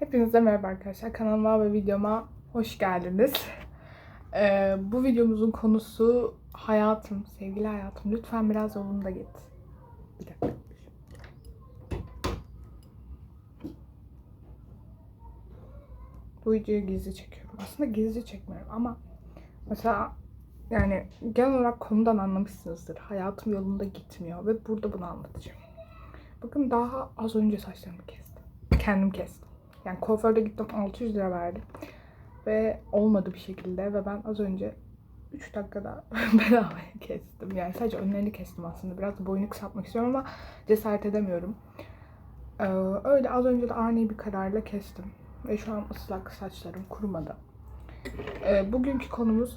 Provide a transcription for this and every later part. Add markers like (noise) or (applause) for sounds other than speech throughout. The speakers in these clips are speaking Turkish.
Hepinize merhaba arkadaşlar. Kanalıma ve videoma hoş geldiniz. Ee, bu videomuzun konusu hayatım, sevgili hayatım. Lütfen biraz yolunda git. Bir dakika. Bu videoyu gizli çekiyorum. Aslında gizli çekmiyorum ama mesela yani genel olarak konudan anlamışsınızdır. Hayatım yolunda gitmiyor ve burada bunu anlatacağım. Bakın daha az önce saçlarımı kestim. Kendim kestim. Yani kuaförde gittim 600 lira verdim. Ve olmadı bir şekilde ve ben az önce 3 dakikada (laughs) bedavaya kestim. Yani sadece önlerini kestim aslında. Biraz da kısaltmak istiyorum ama cesaret edemiyorum. Ee, öyle az önce de ani bir kararla kestim. Ve şu an ıslak saçlarım kurumadı. Ee, bugünkü konumuz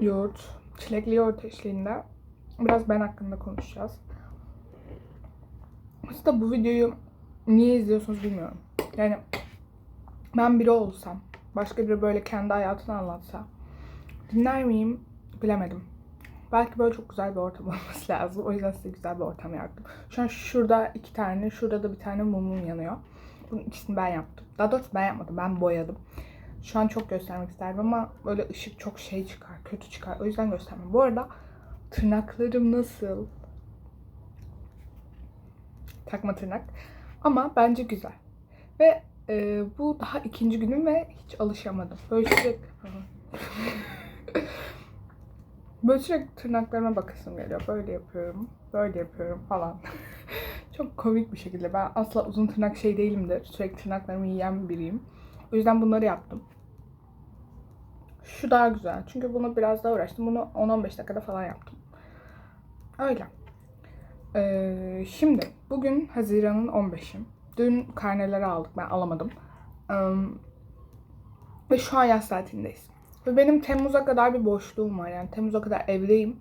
yoğurt. Çilekli yoğurt eşliğinde biraz ben hakkında konuşacağız. Aslında bu videoyu niye izliyorsunuz bilmiyorum. Yani ben biri olsam, başka biri böyle kendi hayatını anlatsa dinler miyim bilemedim. Belki böyle çok güzel bir ortam (laughs) olması lazım. O yüzden size güzel bir ortam yarattım. Şu an şurada iki tane, şurada da bir tane mumum yanıyor. Bunun ikisini ben yaptım. Daha doğrusu ben yapmadım, ben boyadım. Şu an çok göstermek isterdim ama böyle ışık çok şey çıkar, kötü çıkar. O yüzden göstermem. Bu arada tırnaklarım nasıl? Takma tırnak. Ama bence güzel. Ve e, bu daha ikinci günüm ve hiç alışamadım. Böyle sürekli... (laughs) Böyle sürekli tırnaklarıma bakasım geliyor. Böyle yapıyorum, böyle yapıyorum falan. (laughs) Çok komik bir şekilde. Ben asla uzun tırnak şey değilimdir. Sürekli tırnaklarımı yiyen biriyim. O yüzden bunları yaptım. Şu daha güzel. Çünkü bunu biraz daha uğraştım. Bunu 10-15 dakikada falan yaptım. Öyle. Ee, şimdi bugün Haziran'ın 15'i. Dün karneleri aldık. Ben alamadım. Ee, ve şu an yaz tatilindeyiz. Ve benim Temmuz'a kadar bir boşluğum var. Yani Temmuz'a kadar evdeyim.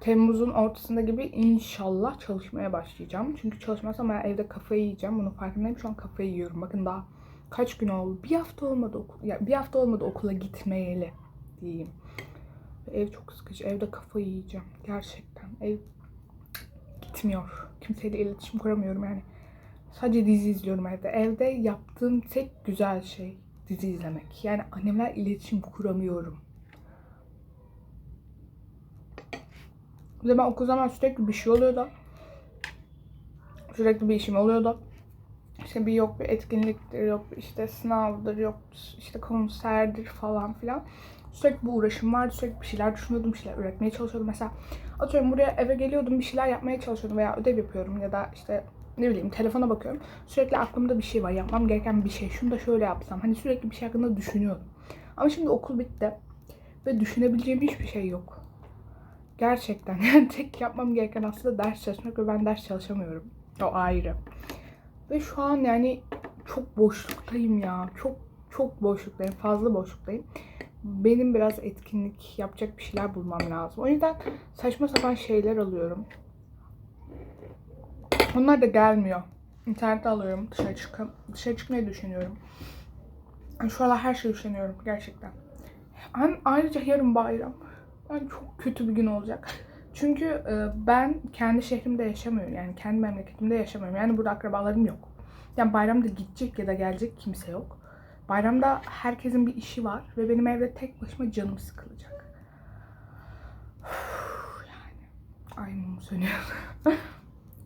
Temmuz'un ortasında gibi inşallah çalışmaya başlayacağım. Çünkü çalışmazsam ben evde kafayı yiyeceğim. Bunun farkındayım. Şu an kafayı yiyorum. Bakın daha kaç gün oldu? Bir hafta olmadı okul. Ya bir hafta olmadı okula gitmeyeli diyeyim. Ev çok sıkıcı. Evde kafayı yiyeceğim. Gerçekten. Ev gitmiyor. Kimseyle iletişim kuramıyorum yani. Sadece dizi izliyorum evde. Evde yaptığım tek güzel şey dizi izlemek. Yani annemler iletişim kuramıyorum. Bir de ben okul zaman sürekli bir şey oluyordu. Sürekli bir işim oluyordu. İşte bir yok bir etkinliktir, yok işte sınavdır, yok işte konserdir falan filan. Sürekli bu uğraşım vardı. Sürekli bir şeyler düşünüyordum, bir şeyler üretmeye çalışıyordum. Mesela atıyorum buraya eve geliyordum, bir şeyler yapmaya çalışıyordum veya ödev yapıyorum ya da işte ne bileyim telefona bakıyorum. Sürekli aklımda bir şey var, yapmam gereken bir şey. Şunu da şöyle yapsam. Hani sürekli bir şey hakkında düşünüyordum. Ama şimdi okul bitti ve düşünebileceğim hiçbir şey yok. Gerçekten (laughs) yani tek yapmam gereken aslında ders çalışmak ve ben ders çalışamıyorum. O ayrı. Ve şu an yani çok boşluktayım ya. Çok çok boşluktayım. Fazla boşluktayım. Benim biraz etkinlik yapacak bir şeyler bulmam lazım. O yüzden saçma sapan şeyler alıyorum. Onlar da gelmiyor. İnternette alıyorum. Dışarı çıkıp dışarı çıkmayı düşünüyorum. Şu aralar her şey düşünüyorum gerçekten. Ayrıca yarın bayram. Yani çok kötü bir gün olacak. Çünkü e, ben kendi şehrimde yaşamıyorum. Yani kendi memleketimde yaşamıyorum. Yani burada akrabalarım yok. Yani bayramda gidecek ya da gelecek kimse yok. Bayramda herkesin bir işi var ve benim evde tek başıma canım sıkılacak. yani. Ay mum sönüyor. (laughs)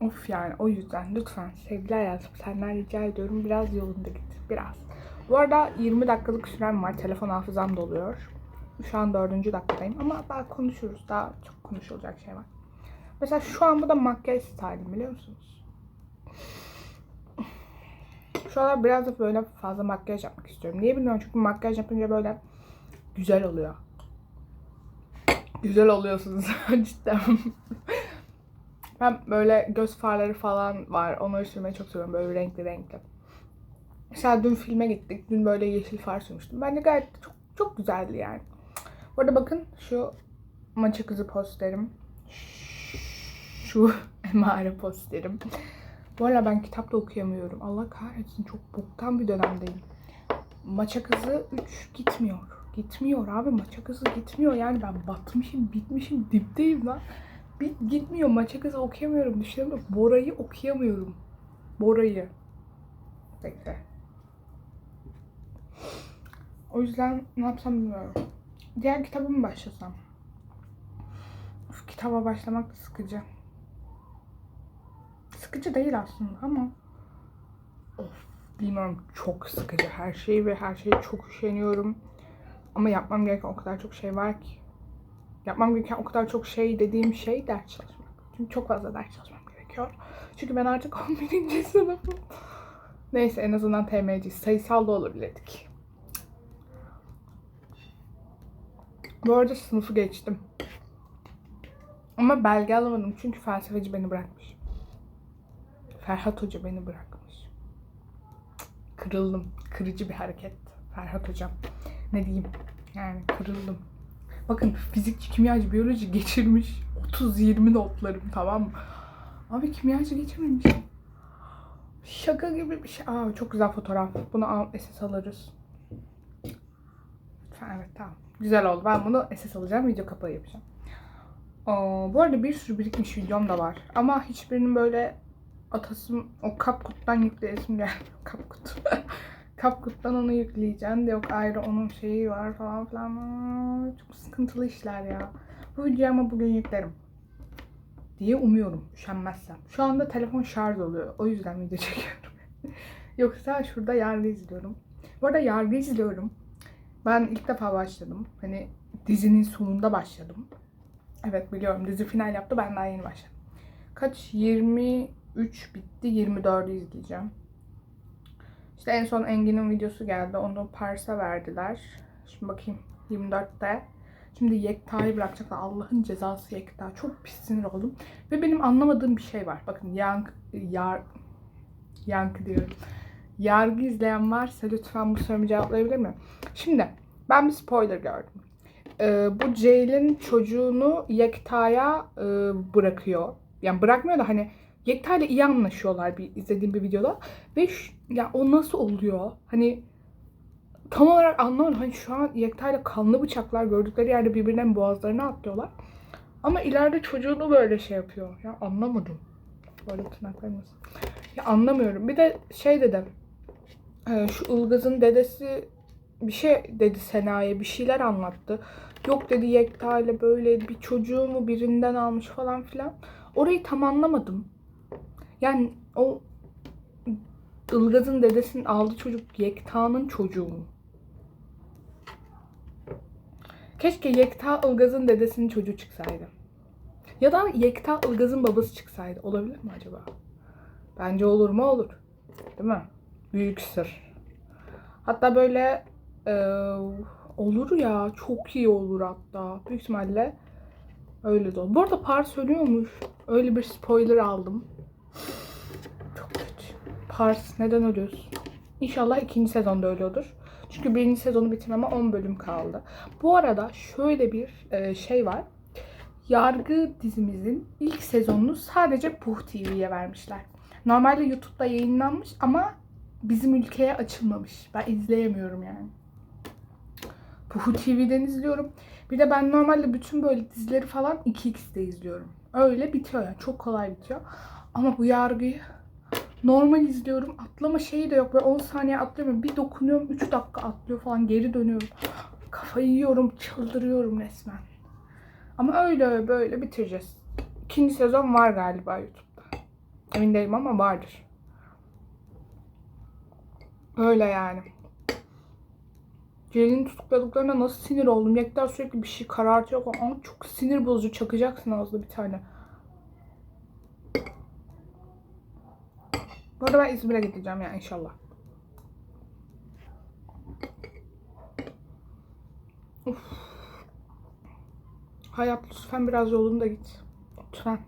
of yani o yüzden lütfen sevgili hayatım senden rica ediyorum biraz yolunda git. Biraz. Bu arada 20 dakikalık sürem var. Telefon hafızam doluyor. Şu an dördüncü dakikadayım ama daha konuşuruz. Daha çok konuşulacak şey var. Mesela şu an bu da makyaj stylim biliyor musunuz? Şu an biraz da böyle fazla makyaj yapmak istiyorum. Niye bilmiyorum çünkü makyaj yapınca böyle güzel oluyor. Güzel oluyorsunuz (laughs) cidden. ben böyle göz farları falan var. Onları sürmeyi çok seviyorum. Böyle renkli renkli. Mesela dün filme gittik. Dün böyle yeşil far sürmüştüm. Bence gayet çok çok güzeldi yani. Bu arada bakın şu maça kızı posterim. Şu (laughs) emare posterim. Bu arada ben kitap da okuyamıyorum. Allah kahretsin çok boktan bir dönemdeyim. Maça kızı 3 gitmiyor. Gitmiyor abi maça kızı gitmiyor. Yani ben batmışım, bitmişim, dipteyim lan. Bit gitmiyor. Maça kızı okuyamıyorum. Düşünüyorum. Bora'yı okuyamıyorum. Bora'yı. Bekle. O yüzden ne yapsam bilmiyorum. Diğer kitaba mı başlasam? Of, kitaba başlamak sıkıcı. Sıkıcı değil aslında ama of, bilmiyorum çok sıkıcı her şey ve her şeye çok üşeniyorum. Ama yapmam gereken o kadar çok şey var ki. Yapmam gereken o kadar çok şey dediğim şey ders çalışmak. Çünkü çok fazla ders çalışmam gerekiyor. Çünkü ben artık (laughs) 11. sınıfım. Neyse en azından TMC sayısal da olabilirdik. Bu arada sınıfı geçtim. Ama belge alamadım çünkü felsefeci beni bırakmış. Ferhat Hoca beni bırakmış. Kırıldım. Kırıcı bir hareket. Ferhat Hocam. Ne diyeyim? Yani kırıldım. Bakın fizikçi, kimyacı, biyoloji geçirmiş. 30-20 notlarım tamam mı? Abi kimyacı geçirmemiş. Şaka gibi bir şey. Aa çok güzel fotoğraf. Bunu al, SS alırız. Lütfen, Evet tamam. Güzel oldu. Ben bunu SS alacağım. Video kapağı yapacağım. Aa, bu arada bir sürü birikmiş videom da var. Ama hiçbirinin böyle atasım o Kapkut'tan yükleyesim gelmiyor. (laughs) Kapkut. Kapkut'tan onu yükleyeceğim de yok ayrı onun şeyi var falan filan. Çok sıkıntılı işler ya. Bu videoyu ama bugün yüklerim. Diye umuyorum. Üşenmezsem. Şu anda telefon şarj oluyor. O yüzden video (laughs) çekiyorum. Yoksa şurada yargı izliyorum. Bu arada yargı izliyorum. Ben ilk defa başladım. Hani dizinin sonunda başladım. Evet biliyorum dizi final yaptı ben daha yeni başladım. Kaç? 23 bitti 24'ü izleyeceğim. İşte en son Engin'in videosu geldi. Onu Pars'a verdiler. Şimdi bakayım 24'te. Şimdi Yekta'yı bırakacaklar. Allah'ın cezası Yekta. Çok pis sinir oldum. Ve benim anlamadığım bir şey var. Bakın yank, yar, yankı diyorum. Yargı izleyen varsa lütfen bu sorumu cevaplayabilir mi? Şimdi ben bir spoiler gördüm. Ee, bu Ceylin çocuğunu Yekta'ya e, bırakıyor. Yani bırakmıyor da hani Yekta ile iyi anlaşıyorlar bir izlediğim bir videoda. Ve şu- ya o nasıl oluyor? Hani tam olarak anlamadım. Hani şu an Yekta ile kanlı bıçaklar gördükleri yerde birbirlerinin boğazlarına atlıyorlar. Ama ileride çocuğunu böyle şey yapıyor. Ya anlamadım. Böyle tırnaklarımız. Ya anlamıyorum. Bir de şey dedim. E, Şu Ilgaz'ın dedesi bir şey dedi Sena'ya bir şeyler anlattı. Yok dedi Yekta ile böyle bir çocuğumu birinden almış falan filan. Orayı tam anlamadım. Yani o Ilgaz'ın dedesinin aldığı çocuk Yekta'nın çocuğu mu? Keşke Yekta Ilgaz'ın dedesinin çocuğu çıksaydı. Ya da Yekta Ilgaz'ın babası çıksaydı. Olabilir mi acaba? Bence olur mu? Olur. Değil mi? Büyük sır. Hatta böyle e, olur ya. Çok iyi olur hatta. Büyük ihtimalle öyle de olur. Bu arada Pars ölüyormuş. Öyle bir spoiler aldım. Çok kötü. Pars neden ölüyorsun? İnşallah ikinci sezonda ölüyordur. Çünkü birinci sezonu bitirmeme 10 bölüm kaldı. Bu arada şöyle bir e, şey var. Yargı dizimizin ilk sezonunu sadece Puh TV'ye vermişler. Normalde YouTube'da yayınlanmış ama bizim ülkeye açılmamış. Ben izleyemiyorum yani. Puhu TV'den izliyorum. Bir de ben normalde bütün böyle dizileri falan 2x'de izliyorum. Öyle bitiyor yani. Çok kolay bitiyor. Ama bu yargıyı normal izliyorum. Atlama şeyi de yok. Böyle 10 saniye atlıyorum. Bir dokunuyorum 3 dakika atlıyor falan. Geri dönüyorum. Kafayı yiyorum. Çıldırıyorum resmen. Ama öyle böyle bitireceğiz. İkinci sezon var galiba YouTube'da. Emin değilim ama vardır. Öyle yani. Ceylin tutukladıklarına nasıl sinir oldum. Yekta sürekli bir şey karartıyor. Ama çok sinir bozucu. Çakacaksın ağzına bir tane. Bu arada ben İzmir'e gideceğim ya inşallah. Of. Hayat lütfen biraz yolunda git. Lütfen.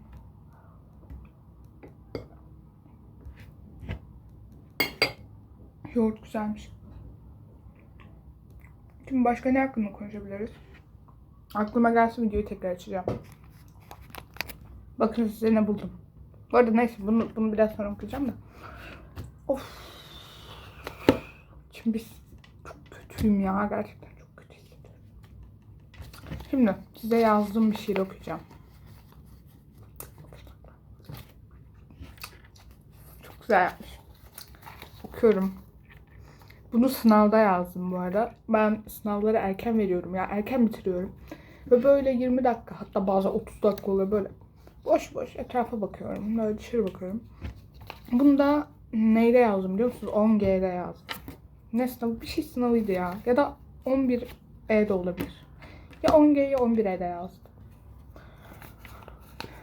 Yoğurt güzelmiş. Şimdi başka ne hakkında konuşabiliriz? Aklıma gelsin videoyu tekrar açacağım. Bakın size ne buldum. Bu arada neyse bunu, bunu biraz sonra okuyacağım da. Of. Şimdi biz çok kötüyüm ya. Gerçekten çok kötü hissediyorum. Şimdi size yazdığım bir şiir okuyacağım. Çok güzel yapmış. Okuyorum. Bunu sınavda yazdım bu arada. Ben sınavları erken veriyorum ya. Erken bitiriyorum. Ve böyle 20 dakika hatta bazen 30 dakika oluyor böyle. Boş boş etrafa bakıyorum. Böyle dışarı bakıyorum. Bunu da neyde yazdım biliyor musunuz? 10G'de yazdım. Ne sınavı? Bir şey sınavıydı ya. Ya da 11E'de olabilir. Ya 10G ya 11E'de yazdım.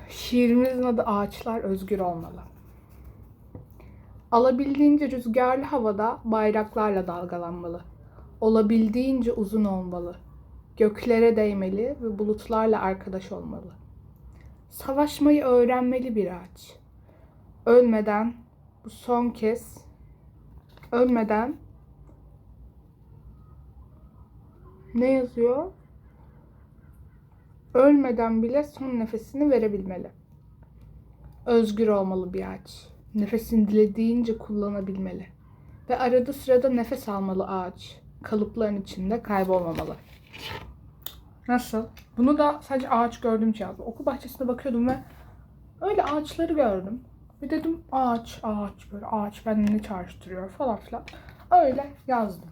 Şiirimizin adı Ağaçlar Özgür Olmalı. Alabildiğince rüzgarlı havada bayraklarla dalgalanmalı. Olabildiğince uzun olmalı. Göklere değmeli ve bulutlarla arkadaş olmalı. Savaşmayı öğrenmeli bir ağaç. Ölmeden bu son kez ölmeden ne yazıyor? Ölmeden bile son nefesini verebilmeli. Özgür olmalı bir ağaç. Nefesini dilediğince kullanabilmeli. Ve arada sırada nefes almalı ağaç. Kalıpların içinde kaybolmamalı. Nasıl? Bunu da sadece ağaç gördüğüm için yazdım. Okul bahçesinde bakıyordum ve öyle ağaçları gördüm. Bir dedim ağaç, ağaç böyle ağaç beni ne çağrıştırıyor falan filan. Öyle yazdım.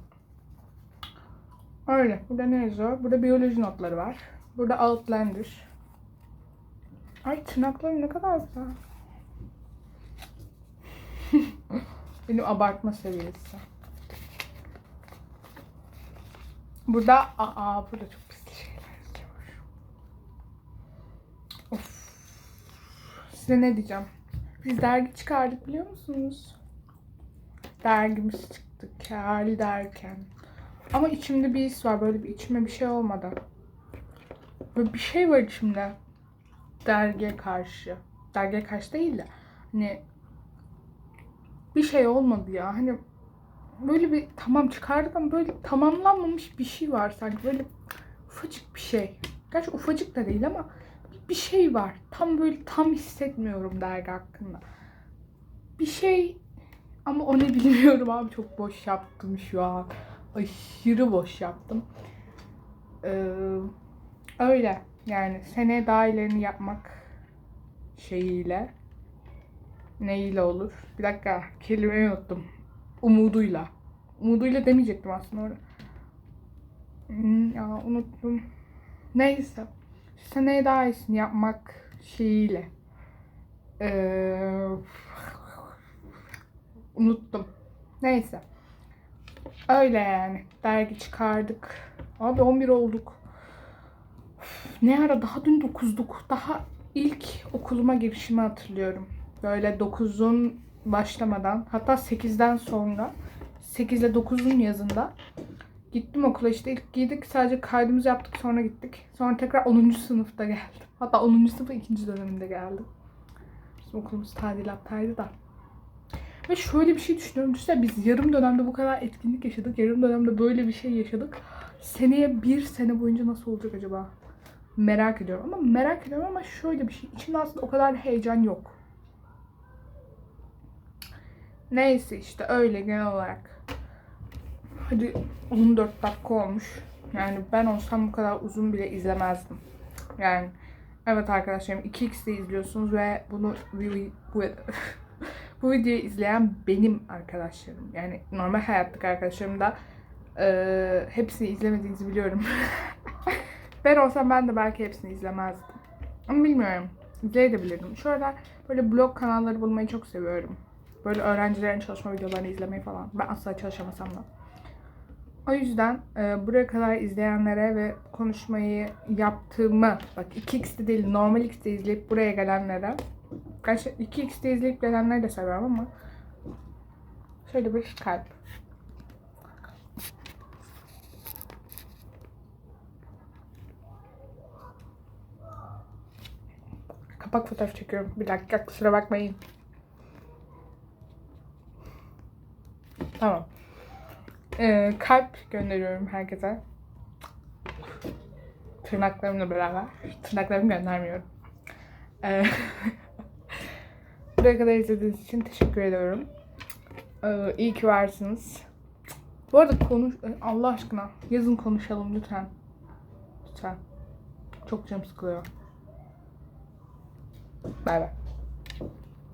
Öyle. Burada ne yazıyor? Burada biyoloji notları var. Burada Outlander. Ay tırnaklarım ne kadar güzel. Benim abartma seviyesi. Burada aa burada çok pis şeyler yazıyor. Of. Size ne diyeceğim? Biz dergi çıkardık biliyor musunuz? Dergimiz çıktı. Kel derken. Ama içimde bir his var. Böyle bir içime bir şey olmadı. Böyle bir şey var içimde. Dergiye karşı. Dergiye karşı değil de. Hani bir şey olmadı ya. Hani böyle bir tamam çıkardık ama böyle tamamlanmamış bir şey var sanki. Böyle ufacık bir şey. Gerçi ufacık da değil ama bir şey var. Tam böyle tam hissetmiyorum dergi hakkında. Bir şey ama o ne bilmiyorum abi çok boş yaptım şu an. Aşırı boş yaptım. Ee, öyle yani seneye daha yapmak şeyiyle neyle olur? Bir dakika kelimeyi unuttum. Umuduyla. Umuduyla demeyecektim aslında orada. Hmm, Ya unuttum. Neyse. Seneye daha iyisini yapmak şeyiyle. Ee, unuttum. Neyse. Öyle yani. Dergi çıkardık. Abi 11 olduk. Ne ara daha dün 9'duk. Daha ilk okuluma girişimi hatırlıyorum. Böyle 9'un başlamadan hatta 8'den sonra 8 ile 9'un yazında gittim okula işte ilk giydik sadece kaydımızı yaptık sonra gittik. Sonra tekrar 10. sınıfta geldim. (laughs) Hatta 10. sınıfın ikinci döneminde geldim. Bizim okulumuz tadilattaydı da. Ve şöyle bir şey düşünüyorum. Düşünsene biz yarım dönemde bu kadar etkinlik yaşadık. Yarım dönemde böyle bir şey yaşadık. Seneye bir sene boyunca nasıl olacak acaba? Merak ediyorum. Ama merak ediyorum ama şöyle bir şey. İçimde aslında o kadar heyecan yok. Neyse işte öyle genel olarak. Hadi 14 dakika olmuş. Yani ben olsam bu kadar uzun bile izlemezdim. Yani evet arkadaşlarım 2x'de izliyorsunuz ve bunu bu, (laughs) bu, videoyu izleyen benim arkadaşlarım. Yani normal hayattaki arkadaşlarım da e, hepsini izlemediğinizi biliyorum. (laughs) ben olsam ben de belki hepsini izlemezdim. Ama bilmiyorum. İzleyebilirdim. Şu aralar böyle blog kanalları bulmayı çok seviyorum. Böyle öğrencilerin çalışma videolarını izlemeyi falan. Ben asla çalışamasam da. O yüzden e, buraya kadar izleyenlere ve konuşmayı yaptığımı, bak 2x'de değil normal x'de izleyip buraya gelenlere, gerçi 2x'de izleyip gelenleri de seviyorum ama şöyle bir kalp. Kapak fotoğraf çekiyorum. Bir dakika kusura bakmayın. Tamam. Ee, kalp gönderiyorum herkese. Tırnaklarımla beraber. Tırnaklarımı göndermiyorum. Ee, (laughs) buraya kadar izlediğiniz için teşekkür ediyorum. Ee, iyi ki varsınız. Bu arada konuş... Allah aşkına yazın konuşalım lütfen. Lütfen. Çok canım sıkılıyor. Bay bay.